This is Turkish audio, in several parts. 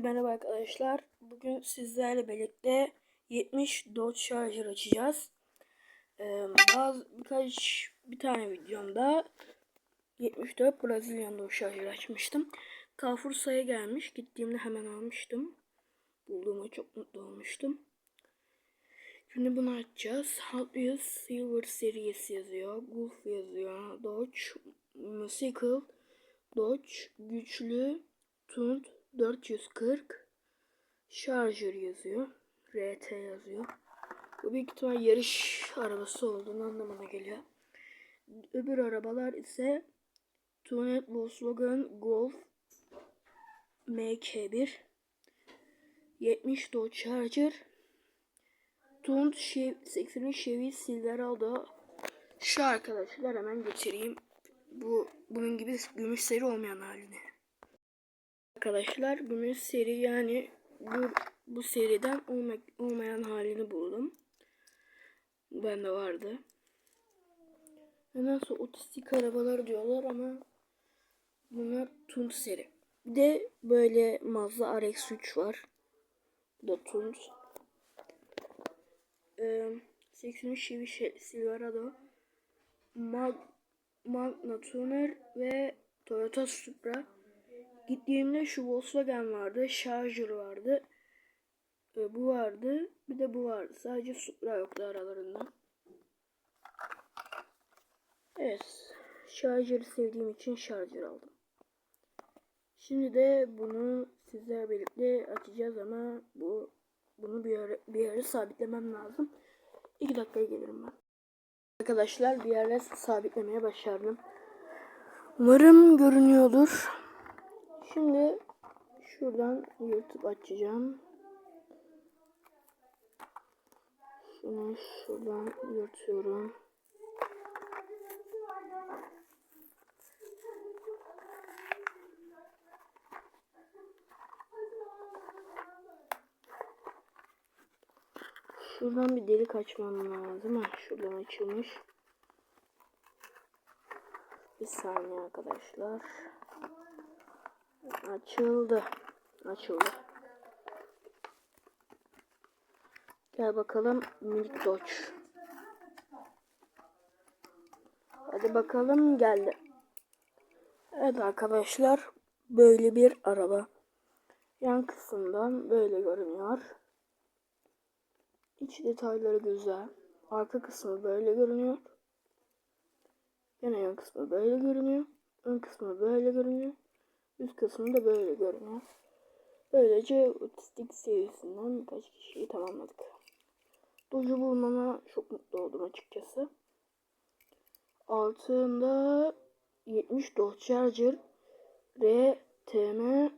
Merhaba arkadaşlar. Bugün sizlerle birlikte 70 Dodge Charger açacağız. Ee, bazı birkaç bir tane videomda 74 Brazilian Dodge Charger açmıştım. Carrefour'sa'ya gelmiş. Gittiğimde hemen almıştım. Bulduğuma çok mutlu olmuştum. Şimdi bunu açacağız. Hot Wheels Silver Series yazıyor. Golf yazıyor. Dodge Musical Dodge Güçlü Tunt 440 Charger yazıyor. RT yazıyor. Bu büyük ihtimal yarış arabası olduğunu anlamına geliyor. Öbür arabalar ise Tunet Volkswagen Golf MK1 70 Dodge Charger Tunt Chev 80 Chevy Silverado şu arkadaşlar hemen getireyim. Bu bunun gibi gümüş seri olmayan halini. Arkadaşlar gümüş seri yani bu, bu seriden olmak, olmayan halini buldum. Bende vardı. Nedense otistik arabalar diyorlar ama bunlar Tunt seri. Bir de böyle Mazda RX-3 var. Bu da Tunt. Ee, 83 Chevy Silverado. Mag Magna Tuner ve Toyota Supra. Gittiğimde şu Volkswagen vardı, Charger vardı. E, bu vardı, bir de bu vardı. Sadece Supra yoktu aralarında. Evet, Charger'ı sevdiğim için Charger aldım. Şimdi de bunu sizlerle birlikte açacağız ama bu bunu bir yere, bir yere sabitlemem lazım. 2 dakikaya gelirim ben. Arkadaşlar bir yere sabitlemeye başardım. Umarım görünüyordur. Şimdi şuradan yırtıp açacağım. Şunu şuradan yırtıyorum. Şuradan bir delik açmam lazım. Ha, şuradan açılmış. Bir saniye arkadaşlar. Açıldı. Açıldı. Gel bakalım Milk Dodge. Hadi bakalım geldi. Evet arkadaşlar böyle bir araba. Yan kısımdan böyle görünüyor. İç detayları güzel. Arka kısmı böyle görünüyor. Yine yan kısmı böyle görünüyor. Ön kısmı böyle görünüyor. Üst kısmı da böyle görünüyor. Böylece otistik serisinden birkaç kişiyi tamamladık. Doju bulmama çok mutlu oldum açıkçası. Altında 70 Dodge Charger RTM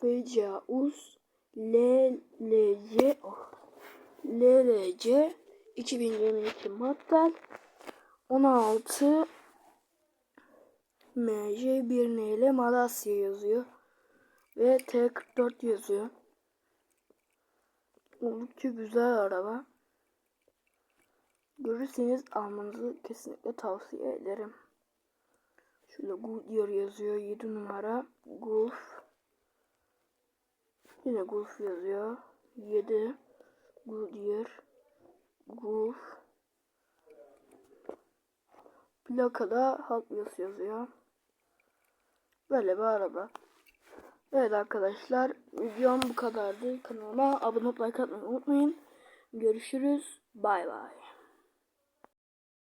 FCAUS LLC oh, LLC 2022 model 16 MC1N ile Malasya yazıyor. Ve T44 yazıyor. Oldukça güzel araba. Görürseniz almanızı kesinlikle tavsiye ederim. Şöyle Goodyear yazıyor 7 numara. Golf. Yine Golf yazıyor. 7 Goodyear. Golf. Plakada Hot Wheels yazıyor. Böyle bir araba. Evet arkadaşlar videom bu kadardı. Kanalıma abone olup like atmayı unutmayın. Görüşürüz. Bay bay.